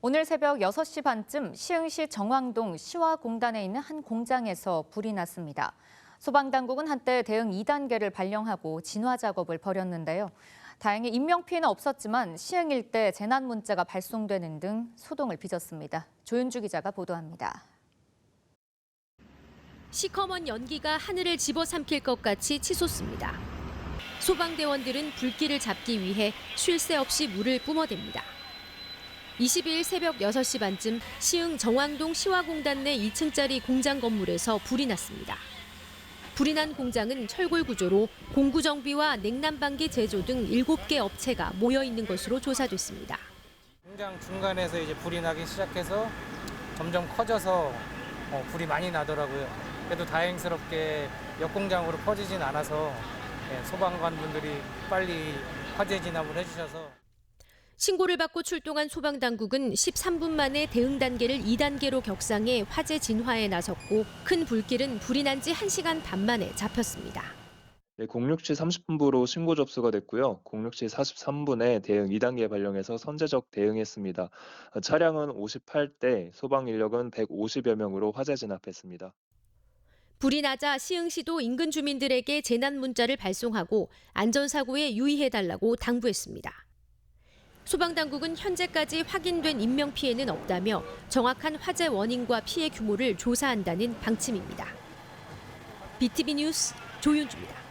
오늘 새벽 6시 반쯤 시흥시 정왕동 시화공단에 있는 한 공장에서 불이 났습니다. 소방당국은 한때 대응 2단계를 발령하고 진화 작업을 벌였는데요. 다행히 인명피해는 없었지만 시흥 일대 재난 문자가 발송되는 등 소동을 빚었습니다. 조윤주 기자가 보도합니다. 시커먼 연기가 하늘을 집어삼킬 것 같이 치솟습니다. 소방대원들은 불길을 잡기 위해 쉴 새 없이 물을 뿜어댑니다. 22일 새벽 6시 반쯤 시흥 정왕동 시화공단 내 2층짜리 공장 건물에서 불이 났습니다. 불이 난 공장은 철골 구조로 공구 정비와 냉난방기 제조 등 7개 업체가 모여 있는 것으로 조사됐습니다. 공장 중간에서 이제 불이 나기 시작해서 점점 커져서 어, 불이 많이 나더라고요. 그래도 다행스럽게 옆 공장으로 퍼지진 않아서 예, 소방관분들이 빨리 화재 진압을 해주셔서 신고를 받고 출동한 소방당국은 13분 만에 대응 단계를 2단계로 격상해 화재 진화에 나섰고 큰 불길은 불이 난 지 1시간 반 만에 잡혔습니다. 네, 06시 30분부로 신고 접수가 됐고요. 06시 43분에 대응 2단계 발령해서 선제적 대응했습니다. 어, 차량은 58대, 소방 인력은 150여 명으로 화재 진압했습니다. 불이 나자 시흥시도 인근 주민들에게 재난 문자를 발송하고 안전사고에 유의해달라고 당부했습니다. 소방당국은 현재까지 확인된 인명 피해는 없다며 정확한 화재 원인과 피해 규모를 조사한다는 방침입니다. BTV 뉴스 조윤주입니다.